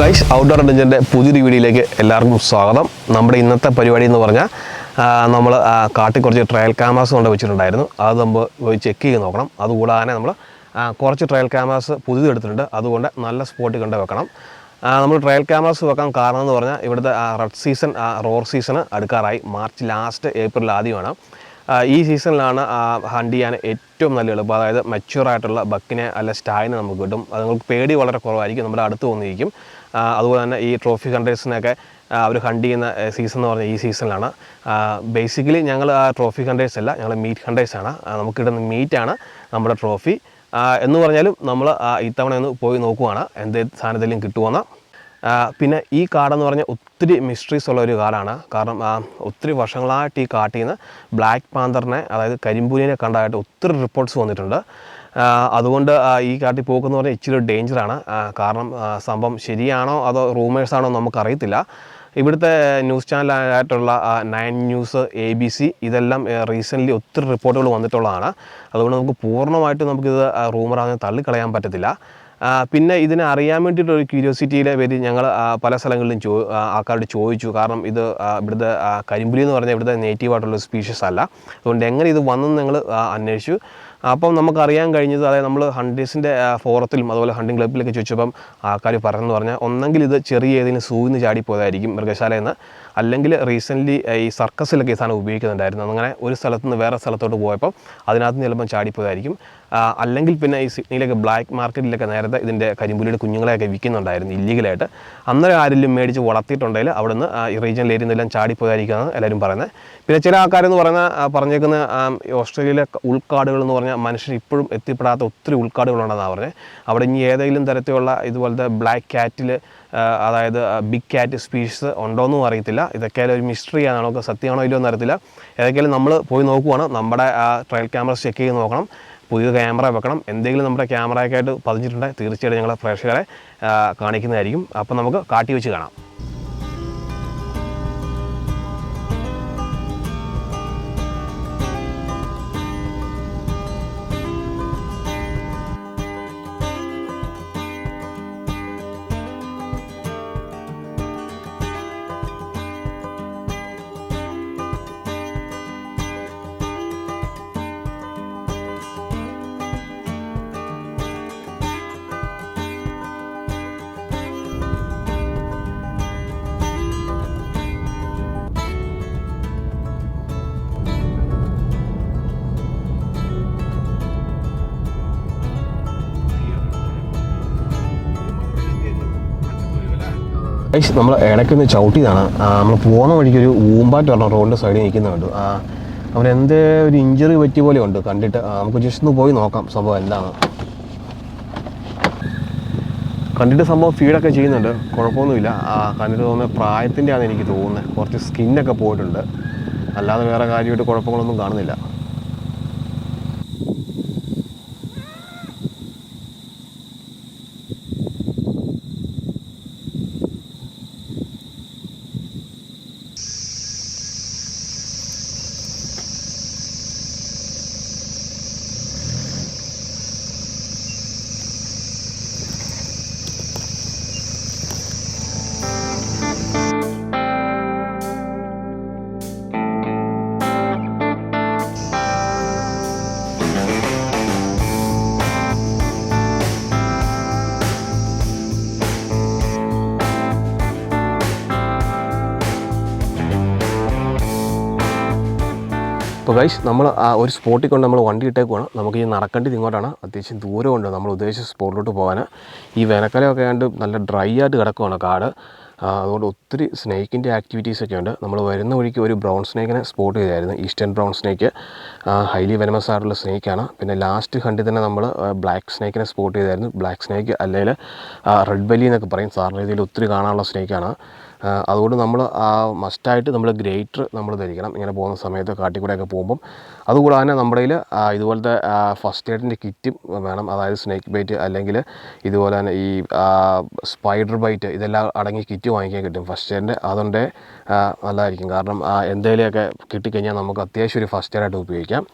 Guys outdoor അഡ്വഞ്ചറിന്റെ പുതിയൊരു വീഡിയോയിലേക്ക് എല്ലാവർക്കും സ്വാഗതം. നമ്മുടെ ഇന്നത്തെ പരിപാടി എന്ന് പറഞ്ഞാൽ നമ്മൾ കാട്ടിൽ കുറച്ച് ട്രയൽ ക്യാമറാസ് കൊണ്ട് വെച്ചിട്ടുണ്ടായിരുന്നു. അത് നമ്മൾ ചെക്ക് ചെയ്ത് നോക്കണം. അതുകൂടാതെ നമ്മൾ കുറച്ച് ട്രയൽ ക്യാമറാസ് പുതിയത് എടുത്തിട്ടുണ്ട്. അതുകൊണ്ട് നല്ല സ്പോട്ടിൽ കണ്ട് വെക്കണം. നമ്മൾ ട്രയൽ ക്യാമറാസ് വെക്കാൻ കാരണം എന്ന് പറഞ്ഞാൽ ഇവിടുത്തെ റെഡ് സീസൺ റോർ സീസൺ അടുക്കാറായി. മാർച്ച് ലാസ്റ്റ് ഏപ്രിൽ ആദ്യമാണ്. ഈ സീസണിലാണ് ഹണ്ട് ചെയ്യാൻ ഏറ്റവും നല്ല എളുപ്പം. അതായത് മെച്യൂർ ആയിട്ടുള്ള ബക്കിനെ അല്ല സ്റ്റായിനെ നമുക്ക് കിട്ടും. അത് നിങ്ങൾക്ക് പേടി വളരെ കുറവായിരിക്കും നമ്മുടെ അടുത്ത് വന്നിരിക്കും. അതുപോലെ തന്നെ ഈ ട്രോഫി കണ്ടേഴ്സിനൊക്കെ അവർ ഹണ്ട് ചെയ്യുന്ന സീസൺ എന്ന് പറഞ്ഞാൽ ഈ സീസണിലാണ്. ബേസിക്കലി ഞങ്ങൾ ട്രോഫി കണ്ടേഴ്സ് അല്ല ഞങ്ങൾ മീറ്റ് കണ്ടേഴ്സാണ് കിട്ടുന്ന മീറ്റാണ് നമ്മുടെ ട്രോഫി എന്ന് പറഞ്ഞാലും നമ്മൾ ഇത്തവണ ഒന്ന് പോയി നോക്കുവാണ് എന്ത് സാധനത്തിലും കിട്ടുമെന്ന് പിന്നെ ഈ കാടെന്ന് പറഞ്ഞാൽ ഒത്തിരി മിസ്റ്ററീസ് ഉള്ള ഒരു കാടാണ്. കാരണം ഒത്തിരി വർഷങ്ങളായിട്ട് ഈ കാട്ടിൽ നിന്ന് ബ്ലാക്ക് പാന്തറിനെ അതായത് കരിമ്പൂലിനെ കണ്ടതായിട്ട് ഒത്തിരി റിപ്പോർട്ട്സ് വന്നിട്ടുണ്ട്. അതുകൊണ്ട് ഈ കാട്ടിൽ പോക്കെന്ന് പറഞ്ഞാൽ ഇച്ചിരി ഡേഞ്ചറാണ് കാരണം സംഭവം ശരിയാണോ അതോ റൂമേഴ്സാണോ നമുക്കറിയത്തില്ല. ഇവിടുത്തെ news ചാനലായിട്ടുള്ള nine news A B C ഇതെല്ലാം റീസെന്റ്ലി ഒത്തിരി റിപ്പോർട്ടുകൾ വന്നിട്ടുള്ളതാണ്. അതുകൊണ്ട് നമുക്ക് പൂർണമായിട്ട് നമുക്കിത് റൂമറാണെന്ന് തള്ളിക്കളയാൻ പറ്റത്തില്ല. പിന്നെ ഇതിനെ അറിയാൻ വേണ്ടിയിട്ട് ഒരു ക്യൂരിയോസിറ്റിയിലെ പേര് ഞങ്ങൾ പല സ്ഥലങ്ങളിലും ചോ ആൾക്കാരോട് ചോദിച്ചു. കാരണം ഇത് ഇവിടുത്തെ കരിമ്പുലി എന്ന് പറഞ്ഞാൽ ഇവിടുത്തെ നേറ്റീവ് ആയിട്ടുള്ള സ്പീഷീസ് അല്ല. അതുകൊണ്ട് എങ്ങനെ ഇത് വന്നെന്ന് ഞങ്ങൾ അന്വേഷിച്ചു. അപ്പം നമുക്കറിയാൻ കഴിഞ്ഞത് അതായത് നമ്മൾ ഹണ്ടേഴ്സിന്റെ ഫോറത്തിലും അതുപോലെ ഹണ്ടിങ് ക്ലബ്ബിലൊക്കെ ചോദിച്ചപ്പം ആൾക്കാർ പറഞ്ഞെന്ന് പറഞ്ഞാൽ ഒന്നെങ്കിൽ ഇത് ചെറിയ ഏതെങ്കിലും സൂന്ന് ചാടിപ്പോയതായിരിക്കും മൃഗശാലയെന്ന് അല്ലെങ്കിൽ റീസെന്റ്ലി ഈ സർക്കസിലൊക്കെ ഈ സാധനം ഉപയോഗിക്കുന്നുണ്ടായിരുന്നു. അങ്ങനെ ഒരു സ്ഥലത്തു നിന്ന് വേറെ സ്ഥലത്തോട്ട് പോയപ്പോൾ അതിനകത്ത് നിന്ന് ചിലപ്പം ചാടിപ്പോയതായിരിക്കും. അല്ലെങ്കിൽ പിന്നെ ഈ സിഡ്നിയിലൊക്കെ ബ്ലാക്ക് മാർക്കറ്റിലൊക്കെ നേരത്തെ ഇതിന്റെ കരിമ്പുലിയുടെ കുഞ്ഞുങ്ങളെയൊക്കെ വിൽക്കുന്നുണ്ടായിരുന്നു ഇല്ലീഗലായിട്ട്. അന്നേരം ആരെങ്കിലും മേടിച്ച് വളർത്തിയിട്ടുണ്ടെങ്കിൽ അവിടെ നിന്ന് ഈ റീജിയനിൽ ഏരിയന്നെല്ലാം ചാടിപ്പോയതായിരിക്കുമെന്ന് എല്ലാവരും പറയുന്നത്. പിന്നെ ചില ആൾക്കാരെന്ന് ആ, പറഞ്ഞേക്കുന്ന ഓസ്ട്രേലിയയിലെ ഉൾക്കാടുകൾ എന്ന് പറഞ്ഞാൽ മനുഷ്യർ ഇപ്പോഴും എത്തിപ്പെടാത്ത ഒത്തിരി ഉൾക്കാടുകളുണ്ടെന്നാണ് പറഞ്ഞത്. അവിടെ ഇനി ഏതെങ്കിലും തരത്തിലുള്ള ഇതുപോലത്തെ ബ്ലാക്ക് കാറ്റിൽ അതായത് ബിഗ് ക്യാറ്റ് സ്പീഷീസ് ഉണ്ടോയെന്നും അറിയത്തില്ല. ഇതൊക്കെ ഒരു മിസ്റ്ററി ആണ്. നമുക്ക് സത്യമാണോ ഇല്ലയോ എന്ന് അറിയത്തില്ല. ഏതൊക്കെയാലും നമ്മൾ പോയി നോക്കുവാണ്. നമ്മുടെ ആ ട്രയൽ ക്യാമറ ചെക്ക് ചെയ്ത് നോക്കണം. പുതിയ ക്യാമറ വെക്കണം. എന്തെങ്കിലും നമ്മുടെ ക്യാമറയൊക്കെ ആയിട്ട് പതിഞ്ഞിട്ടുണ്ടെങ്കിൽ തീർച്ചയായിട്ടും ഞങ്ങളെ പ്രേക്ഷകരെ കാണിക്കുന്നതായിരിക്കും. അപ്പോൾ നമുക്ക് കാട്ടി വെച്ച് കാണാം. ഗൈസ് നമ്മൾ ഇടയ്ക്കൊന്ന് ചവിട്ടിയതാണ്. നമ്മൾ പോകുന്ന വഴിക്ക് ഒരു ഊമ്പാറ്റ് പറഞ്ഞ റോഡിന്റെ സൈഡിൽ നിൽക്കുന്നുണ്ട് അവൻ എന്ത് ഒരു ഇഞ്ചറി പറ്റിയ പോലെ ഉണ്ട് കണ്ടിട്ട്. നമുക്ക് ജസ്റ്റ് ഒന്ന് പോയി നോക്കാം സംഭവം എന്താണ് കണ്ടിട്ട് സംഭവം ഫീഡൊക്കെ ചെയ്യുന്നുണ്ട്. കുഴപ്പമൊന്നുമില്ല. കണ്ടിട്ട് തോന്നുന്ന പ്രായത്തിന്റെ ആണ് എനിക്ക് തോന്നുന്നത് കുറച്ച് സ്കിന്നൊക്കെ പോയിട്ടുണ്ട്. അല്ലാതെ വേറെ കാര്യമായിട്ട് കുഴപ്പങ്ങളൊന്നും കാണുന്നില്ല. അപ്പോൾ ഗൈസ് നമ്മൾ ആ ഒരു സ്പോട്ടിൽ കൊണ്ട് നമ്മൾ വണ്ടി ഇട്ടേക്കുവാണ് നമുക്ക് ഈ നടക്കേണ്ടത് ഇങ്ങോട്ടാണ്. അത്യാവശ്യം ദൂരമുണ്ട് നമ്മൾ ഉദ്ദേശിച്ച സ്പോട്ടിലോട്ട് പോകാൻ ഈ വേനൽക്കാലമൊക്കെ ആയതുകൊണ്ട് നല്ല ഡ്രൈ ആയിട്ട് കിടക്കുവാണ് കാട്. അതുകൊണ്ട് ഒത്തിരി സ്നേക്കിന്റെ ആക്ടിവിറ്റീസ് ഒക്കെ ഉണ്ട്. നമ്മൾ വരുന്ന വഴിക്ക് ഒരു ബ്രൗൺ സ്നേക്കിനെ സ്പോട്ട് ചെയ്തായിരുന്നു. Eastern brown snake highly venomous ആയിട്ടുള്ള സ്നേക്കാണ് പിന്നെ ലാസ്റ്റ് കണ്ടിൽ തന്നെ നമ്മൾ ബ്ലാക്ക് സ്നേക്കിനെ സ്പോട്ട് ചെയ്തായിരുന്നു. ബ്ലാക്ക് സ്നേക്ക് അല്ലെങ്കിൽ റെഡ് ബെല്ലി എന്നൊക്കെ പറയും. സാറിന്റെ രീതിയിൽ ഒത്തിരി കാണാനുള്ള സ്നേക്കാണ് അതുകൊണ്ട് നമ്മൾ മസ്റ്റായിട്ട് നമ്മൾ ഗ്രേറ്റർ നമ്മൾ ധരിക്കണം. ഇങ്ങനെ പോകുന്ന സമയത്ത് കാട്ടിക്കൂടെയൊക്കെ പോകുമ്പം. അതുകൂടാതെ നമ്മുടെ കയ്യിൽ ഇതുപോലത്തെ ഫസ്റ്റ് എയ്ഡിന്റെ കിറ്റും വേണം. അതായത് സ്നേക്ക് ബൈറ്റ് അല്ലെങ്കിൽ ഇതുപോലെ തന്നെ ഈ സ്പൈഡർ ബൈറ്റ് ഇതെല്ലാം അടങ്ങി കിറ്റ് വാങ്ങിക്കാൻ കിട്ടും. ഫസ്റ്റ് എയ്ഡിന്റെ അതുകൊണ്ട് നല്ലതായിരിക്കും. കാരണം എന്തെങ്കിലുമൊക്കെ കിട്ടിക്കഴിഞ്ഞാൽ നമുക്ക് അത്യാവശ്യം ഒരു ഫസ്റ്റ് എയ്ഡായിട്ട് ഉപയോഗിക്കാം.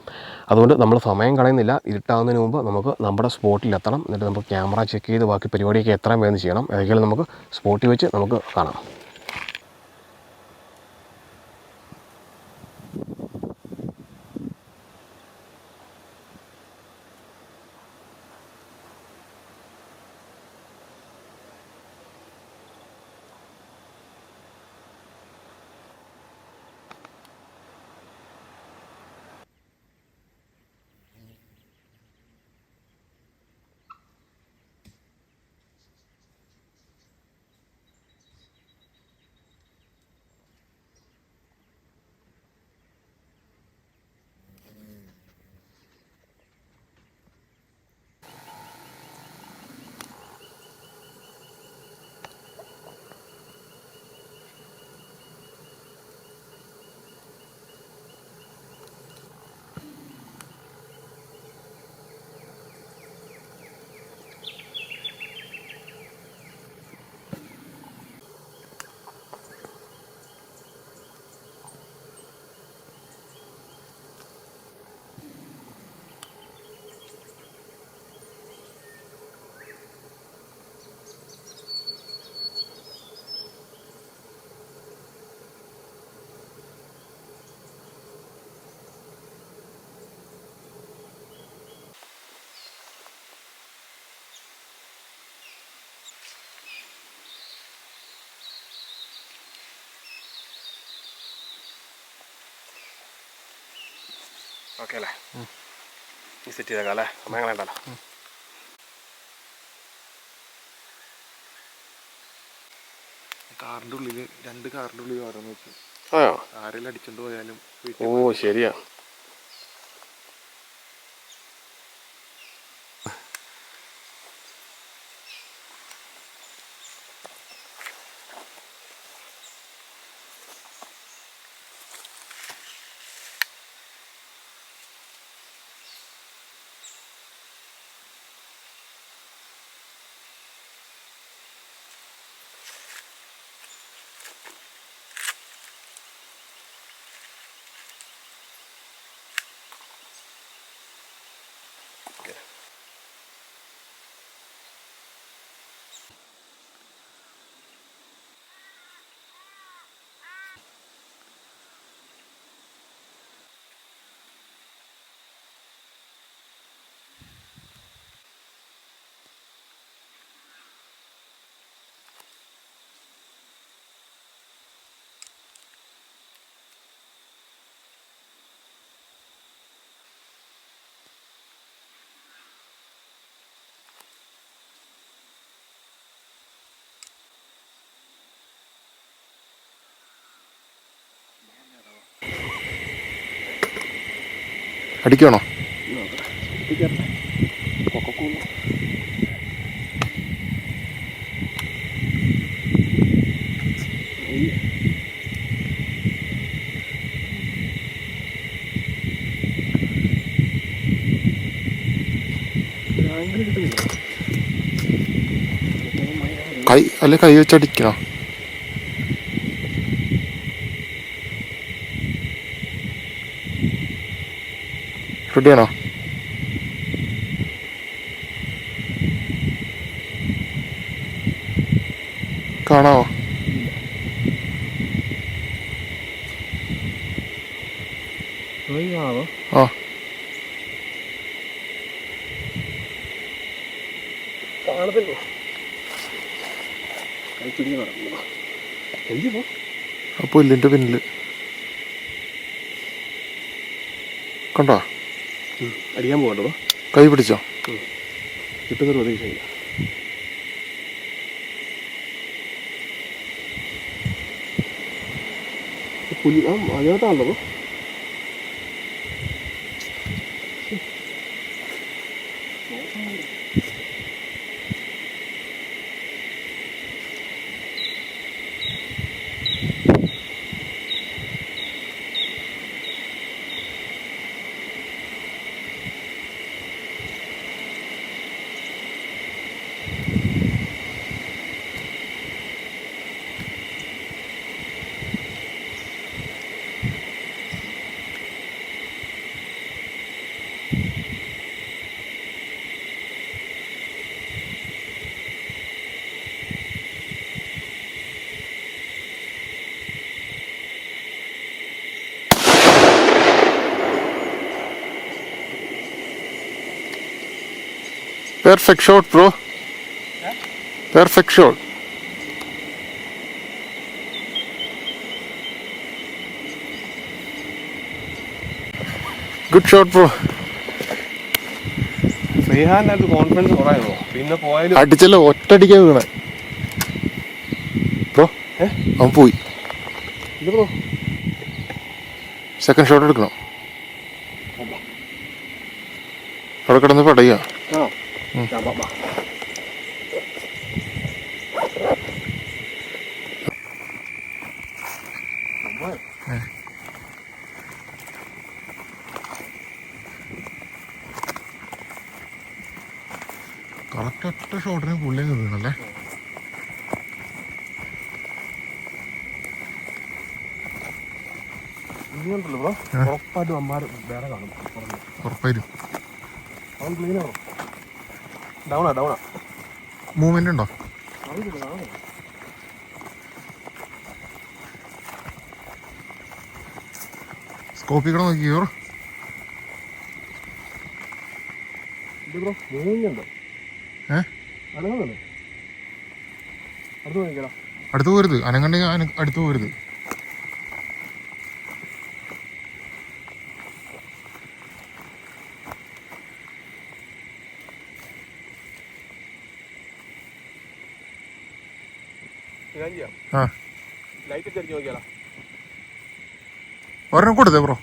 അതുകൊണ്ട് നമ്മൾ സമയം കളയുന്നില്ല. ഇരുട്ടാവുന്നതിന് മുമ്പ് നമുക്ക് നമ്മുടെ സ്പോട്ടിലെത്തണം എന്നിട്ട് നമുക്ക് ക്യാമറ ചെക്ക് ചെയ്ത് ബാക്കി പരിപാടിയൊക്കെ എത്രയും വേഗം ചെയ്യണം. ഏതെങ്കിലും നമുക്ക് സ്പോട്ടിൽ വെച്ച് നമുക്ക് കാണാം. ഓക്കെ അല്ലേ ഈ സെറ്റ് ചെയ്തേക്കാം അല്ലേ? സമയം ഉണ്ടല്ലോ കാറിന്റെ ഉള്ളിൽ രണ്ട് കാറിന്റെ ഉള്ളിൽ ഓരോന്ന് വെച്ചു. ആരെല്ലാം അടിച്ചോണ്ട് പോയാലും ഓ ശരിയാ. അടിക്കണോ കൈ അല്ലെ കൈ വെച്ച് റെഡിയാണോ കാണാവോ? ആ. കാണത്തില്ലോ? ആ പിന്നിൽ കണ്ടോ? അടിക്കാൻ പോകണ്ടോ? കൈ പിടിച്ചോ? കിട്ടുന്നൊരു പ്രതീക്ഷയില്ല. പുല്ല് ആ അതിനകത്താണല്ലോ. Perfect shot, bro. Perfect shot. Good shot, bro. Confidence പിന്നെ പോയാലും അടിച്ചല്ലോ ഒറ്റടിക്കാ വീണ ബ്രോ? അവൻ പോയി ഇത് ബ്രോ സെക്കൻഡ് ഷോട്ട് എടുക്കണം അവിടെ കിടന്ന് പടയുക ബാ. കറക്റ്റ് ഒറ്റ ഷോട്ടിന് പുള്ളി നിന്നല്ലേ? ഉറപ്പായിട്ടും അമ്മാർ വേറെ കാണും. ഉറപ്പായിട്ടും. അവൻ ക്ലീൻ ആണോ ഡൗണാ ഡൗണാ മൂവ്മെന്റ് ഉണ്ടോ? സ്കോപ്പിൽ കൂടെ നോക്കിയോ ബ്രോ ഏ? അനങ്ങുന്നുണ്ടോ അടുത്ത് പോരുത്. അനങ്ങണ്ടെങ്കിൽ അന അടുത്ത് പോരുത് ഞാൻ ചെയ്യാം ആ ലൈറ്റ് ഒക്കെ അടിച്ച് നോക്കിയാലോ ഒരെണ്ണം കൊടുത്തേ ബ്രോ.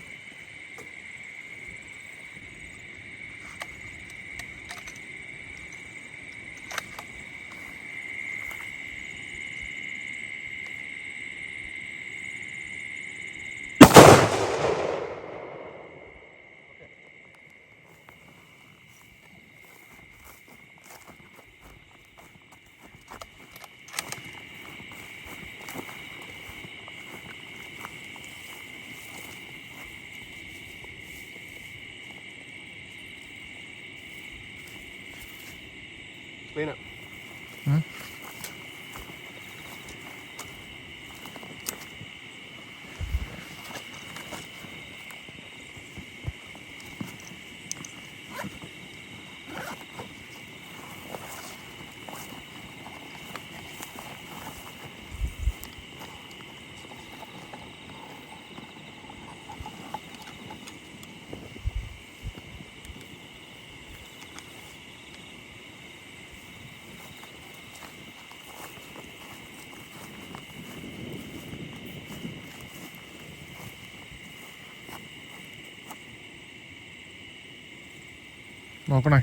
നോക്കണേ.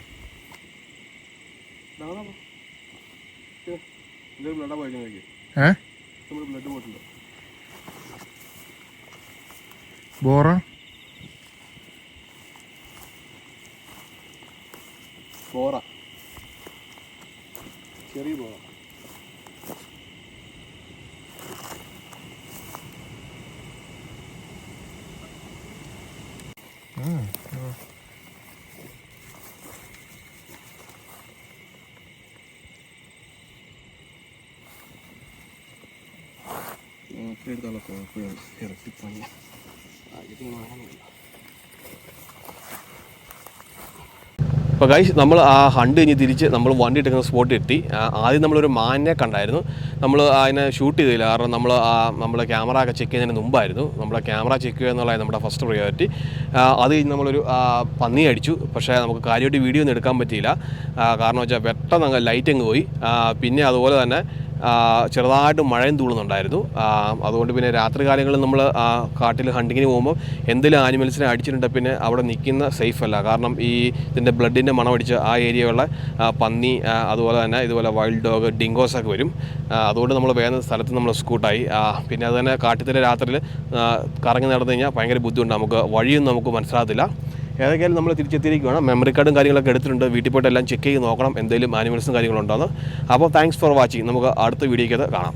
ഏ? ബോറ ചെറിയ ബോറ എടുത്താലോ കുഴപ്പമില്ല ഇറക്കി പണി ആദ്യത്തെ വാങ്ങാനില്ല അപ്പോൾ ഗൈസ് നമ്മൾ ആ ഹണ്ട് കഴിഞ്ഞ് തിരിച്ച് നമ്മൾ വണ്ടി എടുക്കുന്ന സ്പോട്ട് എത്തി ആദ്യം നമ്മളൊരു മാനിനെ കണ്ടായിരുന്നു. നമ്മൾ അതിനെ ഷൂട്ട് ചെയ്തില്ല. കാരണം നമ്മൾ ആ നമ്മളെ ക്യാമറ ഒക്കെ ചെക്ക് ചെയ്യുന്നതിന് മുമ്പായിരുന്നു. നമ്മളെ ക്യാമറ ചെക്ക് ചെയ്യുക എന്നുള്ളതാണ് നമ്മുടെ ഫസ്റ്റ് പ്രയോറിറ്റി അത് കഴിഞ്ഞ് നമ്മളൊരു പന്നി അടിച്ചു. പക്ഷേ നമുക്ക് കാര്യമായിട്ട് വീഡിയോ ഒന്നും എടുക്കാൻ പറ്റിയില്ല. കാരണം വെച്ചാൽ പെട്ടെന്ന് അങ്ങ് ലൈറ്റ് അങ്ങ് പോയി. പിന്നെ അതുപോലെ തന്നെ ചെറുതായിട്ട് മഴയും തൂളുന്നുണ്ടായിരുന്നു. അതുകൊണ്ട് പിന്നെ രാത്രി കാലങ്ങളിൽ നമ്മൾ കാട്ടിൽ ഹണ്ടിങ്ങിന് പോകുമ്പോൾ എന്തെങ്കിലും ആനിമൽസിനെ അടിച്ചിട്ടുണ്ടെങ്കിൽ പിന്നെ അവിടെ നിൽക്കുന്ന സേഫ് അല്ല. കാരണം ഈ ഇതിന്റെ ബ്ലഡിന്റെ മണം അടിച്ച് ആ ഏരിയയുള്ള പന്നി അതുപോലെ തന്നെ ഇതുപോലെ വൈൽഡ് ഡോഗ് ഡിങ്കോസൊക്കെ വരും. അതുകൊണ്ട് നമ്മൾ വേഗം സ്ഥലത്ത് നമ്മൾ സ്കൂട്ടായി പിന്നെ അത് തന്നെ കാട്ടിലെ രാത്രിയിൽ കറങ്ങി നടന്നു കഴിഞ്ഞാൽ ഭയങ്കര ബുദ്ധിമുട്ടാണ് നമുക്ക് വഴിയും നമുക്ക് മനസ്സിലാകത്തില്ല. ഏതൊക്കെയാലും നമ്മൾ തിരിച്ചെത്തിയിരിക്കുകയാണ് മെമ്മറി കാർഡും കാര്യങ്ങളൊക്കെ എടുത്തിട്ടുണ്ട്. വീട്ടിൽ പോയിട്ട് എല്ലാം ചെക്ക് ചെയ്ത് നോക്കണം. എന്തെങ്കിലും ആനിമൽസും കാര്യങ്ങളുണ്ടോ എന്ന്. അപ്പോൾ താങ്ക്സ് ഫോർ വാച്ചിങ് നമുക്ക് അടുത്ത വീഡിയോയ്ക്ക് കാണാം.